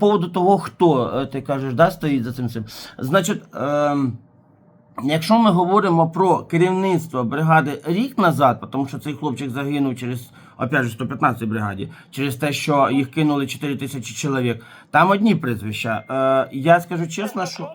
поводу того, хто е, ти кажеш, да, стоїть за цим всім. Значить, ем, якщо ми говоримо про керівництво бригади рік назад, тому що цей хлопчик загинув через, опять же, 115 бригаді, через те, що їх кинули 4 тисячі чоловік, там одні прізвища. Е, я скажу чесно, що.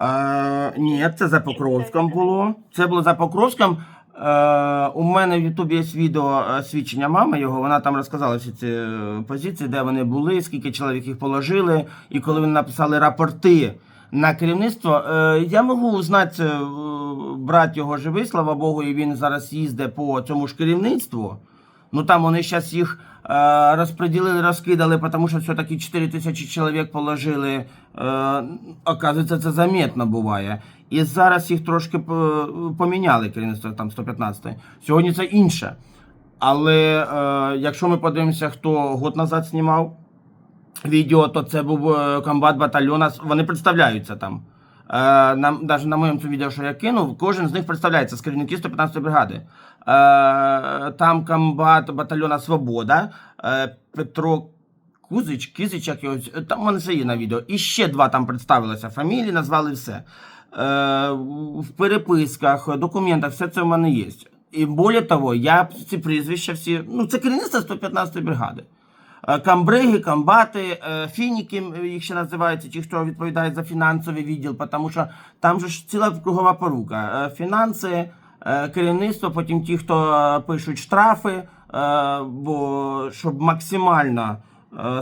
Е, ні, це за Покровськом було. Це було за Покровськом. Е, у мене в Ютубі є відео е, свідчення мами його. Вона там розказала всі ці е, позиції, де вони були, скільки чоловік їх положили, і коли вони написали рапорти на керівництво. Я можу узнати, брат його живий, слава Богу, і він зараз їздить по цьому ж керівництву. Ну там вони зараз їх розподілили, розкидали, тому що все-таки 4 тисячі чоловік положили. Оказується, це заметно буває. І зараз їх трошки поміняли керівництво там 115 Сьогодні це інше. Але е, якщо ми подивимося, хто год назад знімав відео, то це був е, комбат батальйона. Вони представляються там. Е, на, навіть на моєму цьому відео, що я кинув, кожен з них представляється з керівників 115 бригади. Е, там комбат батальйона Свобода, е, Петро Кузич, Кизич, як його, там мене все є на відео. І ще два там представилися фамілії, назвали все. Е, в переписках, документах, все це в мене є. І більше того, я ці прізвища всі, ну це керівництво 115-ї бригади. Е, Камбриги, комбати, е, фініки їх ще називаються, ті, хто відповідає за фінансовий відділ, тому що там же ж ціла кругова порука. Фінанси, керівництво, потім ті, хто пишуть штрафи, бо щоб максимально,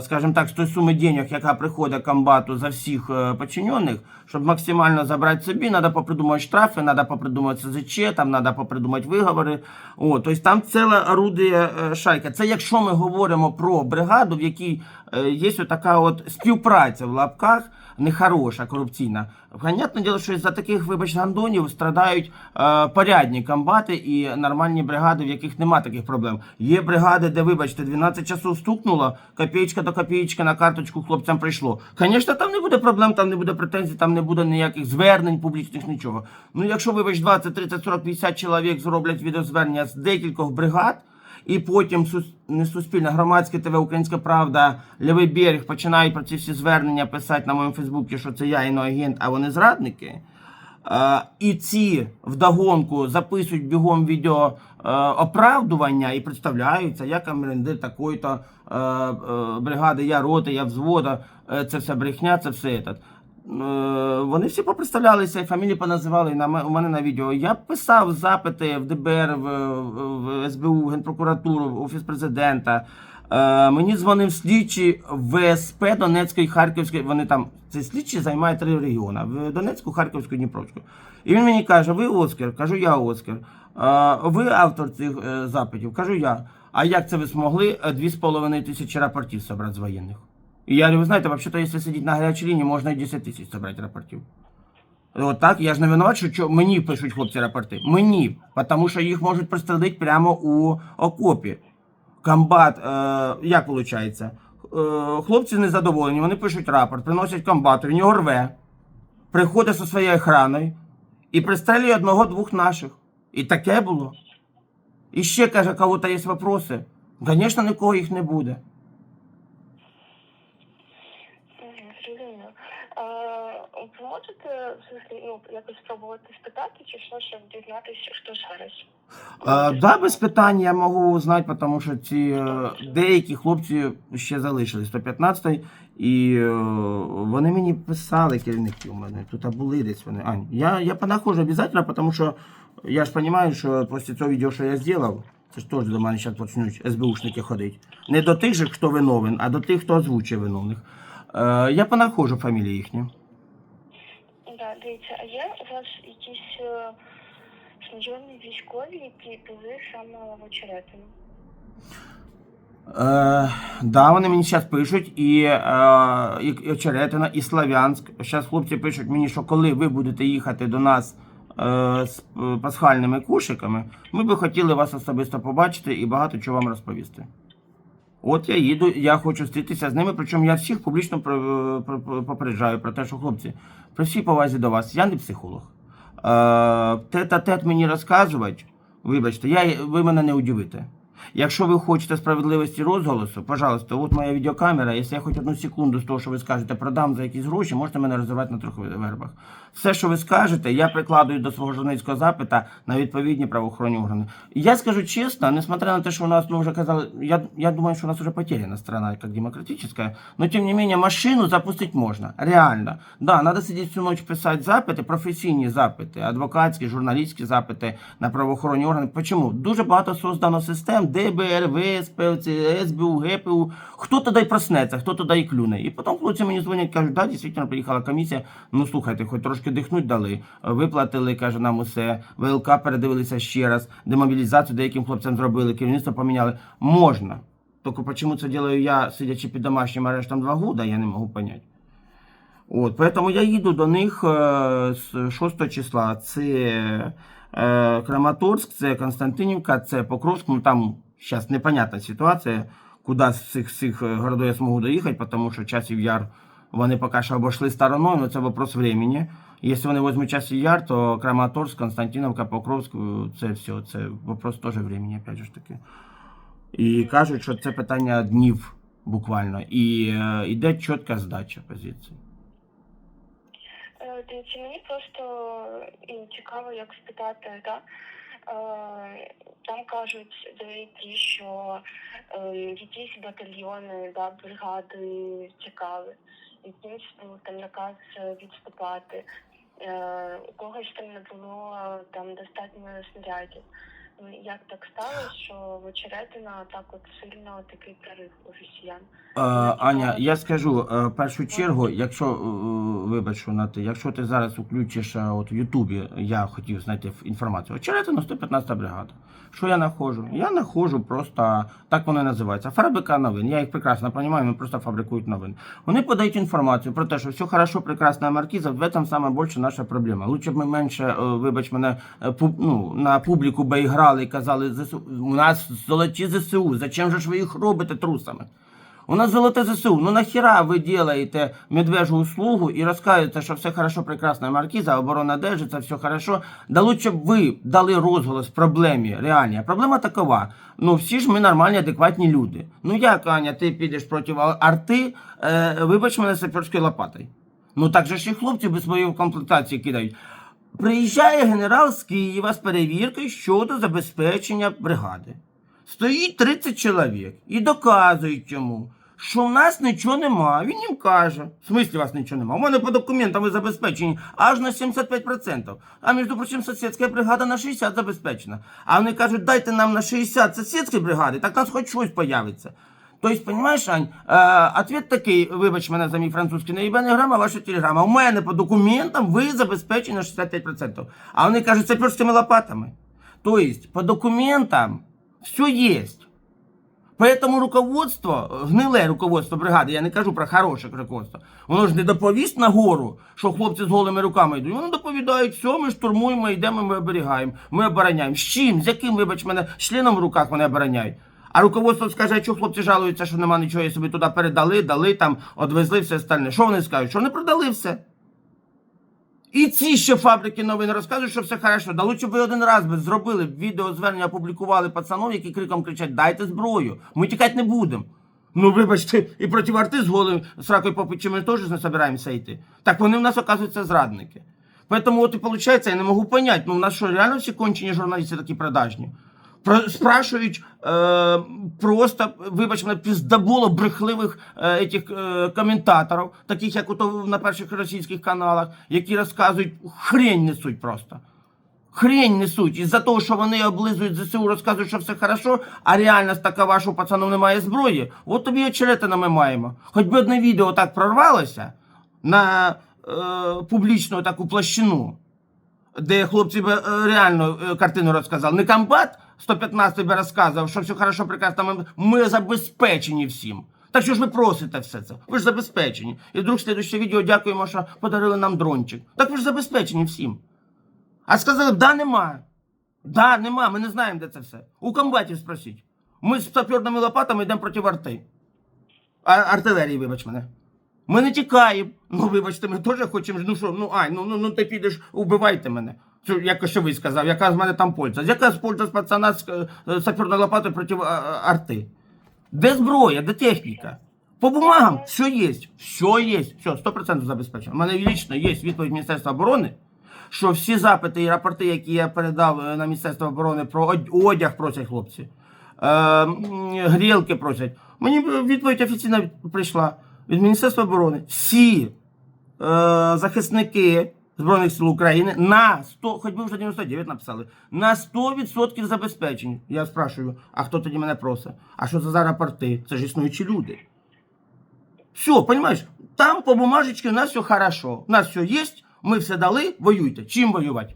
скажімо так, з тої суми денег, яка приходить комбату за всіх е, подчинених, щоб максимально забрати собі, треба попридумати штрафи, треба попридумати СЗЧ, там треба попридумати виговори. О, тобто там ціла орудія е, шайка. Це якщо ми говоримо про бригаду, в якій е, є така от співпраця в лапках, нехороша, корупційна. Понятне діло, що за таких, вибач, гандонів страдають е, порядні комбати і нормальні бригади, в яких нема таких проблем. Є бригади, де, вибачте, 12 часов стукнуло, копієчка до копієчки на карточку хлопцям прийшло. Звісно, там не буде проблем, там не буде претензій, там не буде ніяких звернень публічних, нічого. Ну, якщо, вибач, 20, 30, 40, 50 чоловік зроблять відеозвернення з декількох бригад, і потім не суспільне, громадське ТВ, Українська Правда, Лівий берег починають про ці всі звернення писати на моєму Фейсбуці, що це я іноагент, а вони зрадники. І ці вдогонку записують бігом відео е, оправдування і представляються, я командир такої-то е, е, бригади, я роти, я взвода, це все брехня, це все этот. Е, Вони всі попредставлялися і фамілії поназивали на у мене на відео. Я писав запити в ДБР, в, в СБУ, в Генпрокуратуру, в Офіс президента. Е, мені дзвонив слідчий ВСП Донецької, Харківської. Вони там ці слідчі займають три регіони: в Донецьку, Харківську, Дніпровську. І він мені каже: ви Оскар? Кажу, я Оскар. Е, ви автор цих запитів? Кажу я. А як це ви змогли е, дві з половиною тисячі рапортів зібрати з воєнних? І я говорю, ви знаєте, взагалі, якщо сидіти на гарячій лінії, можна і 10 тисяч зібрати рапортів. От так, я ж не винуват, що, мені пишуть хлопці рапорти. Мені, тому що їх можуть пристрелити прямо у окопі. Комбат, е, як виходить? Е, хлопці незадоволені, вони пишуть рапорт, приносять комбату, він його рве, приходить зі своєю охраною і пристрелює одного-двох наших. І таке було. І ще каже, кого-то є вопроси. Звісно, нікого їх не буде. В смислі, ну, якось спробувати спитати, чи що, щоб дізнатися, хто зараз? Е, да, без питань я можу узнати, тому що ці е, деякі хлопці ще залишились 115-й, і е, вони мені писали керівники у мене. Тут були десь вони. Ань, я, я понаходжу обов'язково, тому що я ж розумію, що після цього відео, що я зробив, це ж теж до мене зараз почнуть СБУшники ходити. Не до тих же, хто виновен, а до тих, хто озвучує виновних. Е, я понаходжу фамілії їхні. Дивіться, а є у вас якісь е, військові, які були саме в очеретину? Е, да, вони мені зараз пишуть, і, е, і Очеретина, і Славянськ. Зараз хлопці пишуть мені, що коли ви будете їхати до нас е, з е, пасхальними кушиками, ми би хотіли вас особисто побачити і багато чого вам розповісти. От я їду, я хочу зустрітися з ними, причому я всіх публічно попереджаю про те, що хлопці, при всій повазі до вас, я не психолог. Е, тет-а-тет мені розказувати, вибачте, я, ви мене не удивите. Якщо ви хочете справедливості розголосу, пожалуйста, от моя відеокамера. Якщо я хоч одну секунду з того, що ви скажете, продам за якісь гроші, можете мене розірвати на трьох вербах. Все, що ви скажете, я прикладую до свого журналістського запита на відповідні правоохоронні органи. Я скажу чесно, несмотря на те, що у нас, ну вже казали, я, я думаю, що у нас вже потеряна страна як демократична, но тем не менее машину запустити можна. Реально. Да, надо сидіти всю ночь писати запити, професійні запити, адвокатські, журналістські запити на правоохоронні органи. Почому? Дуже багато создано систем, ДБР, ВСП, СБУ, ГПУ. Хто туди проснеться, хто туди й клюне. І потім хлопці мені дзвонять, кажуть, да, дійсно приїхала комісія. Ну слухайте, хоч трошки дихнуть дали. Виплатили, каже нам усе. ВЛК передивилися ще раз. Демобілізацію деяким хлопцям зробили, керівництво поміняли. Можна. Тільки чому це делаю я, сидячи під домашнім арештом два года, я не можу понять. От, поэтому я їду до них е, з 6 числа. Це е, Краматорськ, це Константинівка, це Покровськ. Ну там зараз непонятна ситуація, куди з цих, цих е, городів я зможу доїхати, тому що часів яр вони поки що обійшли стороною, але це вопрос времени. Якщо вони візьмуть часів яр, то Краматорськ, Константиновка, Покровськ, е, це все, це вопрос теж времени, опять же таки. І кажуть, що це питання днів буквально. І е, йде чітка здача позиції. Е, Дивіться, мені просто ну, цікаво, як спитати, да? Е, Там кажуть деякі, що е, якісь батальйони, да, бригади чекали, якісь був там наказ відступати. Е, У когось там не було там достатньо снарядів. Ну, Як так сталося, що в Очеретина так от сильно такий прорив у росіян? Е, Аня, я скажу е, в першу чергу, якщо е, вибач, що на ти, якщо ти зараз включиш е, от в Ютубі, я хотів знайти інформацію. Очеретина 115 бригада. Що я знаходжу? Я знаходжу просто так вони називаються. Фабрика новин. Я їх прекрасно розумію, вони просто фабрикують новини. Вони подають інформацію про те, що все хорошо, прекрасна маркіза, в этом саме більше наша проблема. Лучше б ми менше, е, вибач мене, е, ну, на публіку би і грали і казали, «ЗСУ, у нас золоті ЗСУ, зачем же ж ви їх робите трусами? У нас золоте ЗСУ. Ну нахіра ви делаєте медвежу услугу і розказуєте, що все хорошо, прекрасна маркіза, оборона держиться, все хорошо. Да лучше б ви дали розголос проблемі реальній. Проблема такова. Ну всі ж ми нормальні, адекватні люди. Ну як, Аня, ти підеш проти арти, е, вибач мене саперською лопатою. Ну так же ж і хлопці без своєї комплектації кидають. Приїжджає генерал з Києва з перевіркою щодо забезпечення бригади. Стоїть 30 чоловік і доказують йому, що в нас нічого нема. Він їм каже, в смислі вас нічого нема. У мене по документам ви забезпечені аж на 75%. А між прочим, сусідська бригада на 60 забезпечена. А вони кажуть, дайте нам на 60 сусідської бригади, так у нас хоч щось появиться. Тобто, понимаешь, Ань, е, ответ такий, вибач мене за мій французький, не їбане грама, ваша телеграма. У мене по документам ви забезпечені на 65%. А вони кажуть, це перськими лопатами. Тобто, по документам все есть. Поэтому руководство, гниле руководство бригади, я не кажу про хороше руководство, воно ж не доповість на гору, що хлопці з голими руками йдуть. Вони доповідають, все, ми штурмуємо, йдемо, ми оберігаємо, ми обороняємо. З чим? З яким, вибач мене, членом в руках вони обороняють? А руководство скаже, що хлопці жалуються, що нема нічого, і собі туди передали, дали там, одвезли все остальне. Що вони скажуть? Що вони продали все? І ці ще фабрики новин розказують, що все хорошо. Да лучше б ви один раз би зробили б відео звернення, опублікували пацанов, які криком кричать: дайте зброю, ми тікати не будемо. Ну, вибачте, і проти арти з голим сракою попичі ми теж не збираємося йти. Так вони в нас, оказуються, зрадники. Поэтому от і виходить, я не можу понять, ну у нас що, реально всі кончені журналісти такі продажні? Спрашують е, просто, вибач мене, піздабуло брехливих е, этих, е, коментаторів, таких як ото на перших російських каналах, які розказують хрень несуть просто. Хрень несуть. Із-за того, що вони облизують ЗСУ, розказують, що все хорошо, а реальність такова, що у пацанів немає зброї. От тобі і очеретина ми маємо. Хоч би одне відео так прорвалося на е, публічну таку площину де хлопці б, реально е, картину розказали. Не комбат 115 би розказував, що все хорошо, прекрасно, ми, ми забезпечені всім. Так що ж ви просите все це? Ви ж забезпечені. І вдруг слідуще відео дякуємо, що подарили нам дрончик. Так ви ж забезпечені всім. А сказали, да, нема. Да, нема, ми не знаємо, де це все. У комбатів спросіть. Ми з саперними лопатами йдемо проти арти. А, артилерії, вибач мене. Ми не тікаємо. Ну, вибачте, ми теж хочемо. Ну що, ну ай, ну, ну, ну ти підеш, убивайте мене. Як що ви сказав, яка з мене там польза? Яка з польза з пацана з е, саперною лопатою проти е, арти? Де зброя, де техніка? По бумагам все є, все є, все, 100% забезпечено. У мене лічно є відповідь Міністерства оборони, що всі запити і рапорти, які я передав е, на Міністерство оборони про одяг просять хлопці, грілки просять. Мені відповідь офіційна прийшла від Міністерства оборони. Всі захисники Збройних сил України на 100, хоч би вже 99 написали, на 100% забезпечені. Я спрашиваю, а хто тоді мене просить? А що це за рапорти? Це ж існуючі люди. Все, понимаешь, там по бумажечке у нас все хорошо. У нас все есть, мы все дали, воюйте. Чим воювати?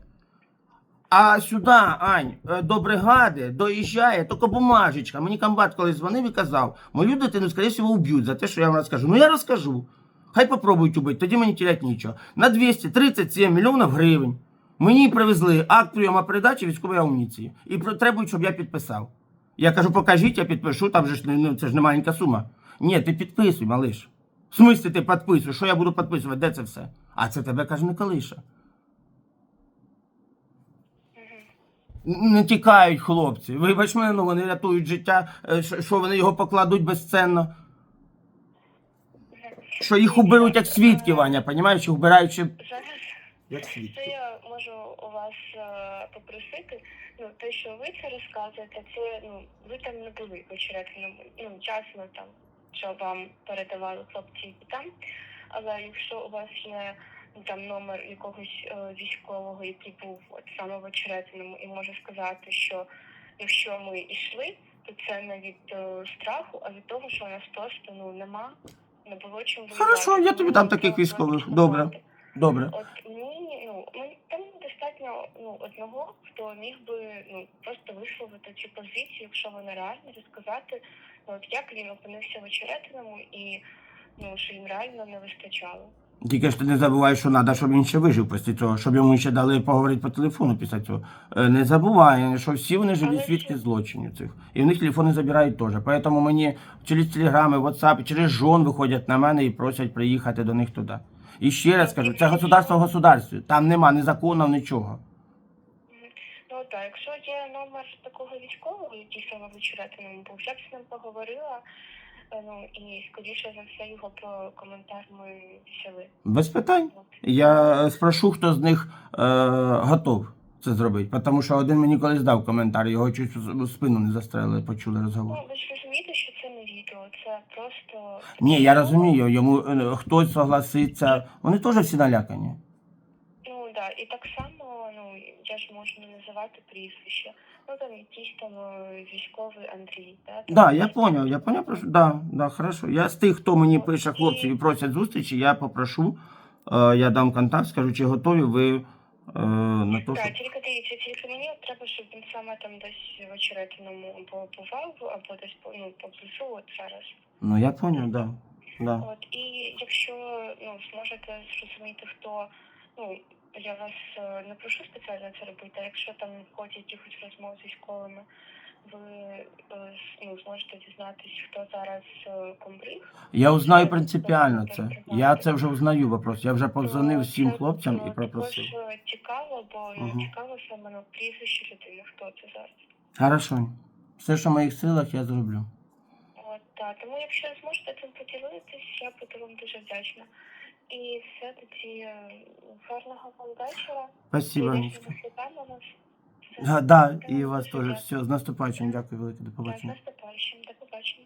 А сюди, Ань, е, до бригади доїжджає тільки бумажечка. Мені комбат колись дзвонив і казав, мою дитину, скоріше всього, уб'ють за те, що я вам розкажу. Ну я розкажу. Хай попробують убити, тоді мені терять нічого. На 237 мільйонів гривень мені привезли акт прийому передачі військової амуніції. І требують, щоб я підписав. Я кажу, покажіть, я підпишу, там же ж ну, це ж не маленька сума. Ні, ти підписуй, малиш. В смислі ти підписуєш? Що я буду підписувати? Де це все? А це тебе каже не колиша. Не тікають хлопці. Вибач мене, ну вони рятують життя, е, що вони його покладуть безценно. Що їх уберуть як свідки, Ваня, понімаєш, ще Зараз як Це я можу у вас е, попросити. Ну, те, що ви це розказуєте, це ну ви там не були в очеретному. Ну, часно там, що вам передавали хлопці і там. Але якщо у вас є ну, там номер якогось е, військового, який був от саме в очеретному, і може сказати, що якщо ми йшли, то це не від е, страху, а від того, що у нас просто ну нема, не було чим воювати. Хорошо, я тобі дам таких військових. Добре. Добре. От мені ну мені там достатньо ну одного, хто міг би ну просто висловити цю позицію, якщо вона реальна, розказати, ну от як він опинився в очеретиному і ну що їм реально не вистачало. Тільки ж ти не забувай, що треба, щоб він ще вижив після цього, щоб йому ще дали поговорити по телефону після цього. Е, Не забувай, що всі вони живі свідки злочинів цих. І в них телефони забирають теж. Поэтому мені через телеграми, WhatsApp, через жон виходять на мене і просять приїхати до них туди. І ще раз кажу, це государство в государстві. Там нема ні законів, нічого. Ну так, якщо є номер такого військового, який саме в очеретиному був, я б з ним поговорила. Е, Ну і скоріше за все його про коментар ми взяли. Без питань. Я спрошу, хто з них е, готов це зробити. Тому що один мені колись дав коментар, його чуть в спину не застрелили, почули розговор. Ну ви ж розумієте, що це не відео, це просто Ні, я розумію, йому е, хтось согласиться. Вони теж всі налякані. Ну да, і так само, ну я ж можу не називати прізвище. Ну там якийсь там військовий Андрій, да? там Да, я поняв, я поняв, прошу. Да, да, хорошо. Я з тих, хто мені пише хлопці і просять зустрічі, я попрошу, е, я дам контакт, скажу, чи готові ви е, на то, Так, тільки дивіться, тільки мені от треба, щоб він саме там десь в очеретиному або бував, або десь по- ну, поблизу от зараз. Ну я поняв, да. да. От і якщо ну зможете зрозуміти, хто ну я вас е, не прошу спеціально це робити, а якщо там в ході якихось розмов з військовими, ви е, ну, зможете дізнатись, хто зараз е, комбриг. Я узнаю принципіально це. Я це вже узнаю вопрос. Я вже подзвонив всім хлопцям е, і попросив. Також цікаво, бо ну Мгм. цікаво саме ну, прізвище людини, хто це зараз. Хорошо. Все, що в моїх силах, я зроблю. От так. Тому якщо зможете цим поділитись, я буду вам дуже вдячна. І все тоді е, гарного вам вечора. Спасибо. І Анечка. Все. Да, і вас теж все. З наступаючим. Дякую велике. До з побачення. наступаючим. До побачення.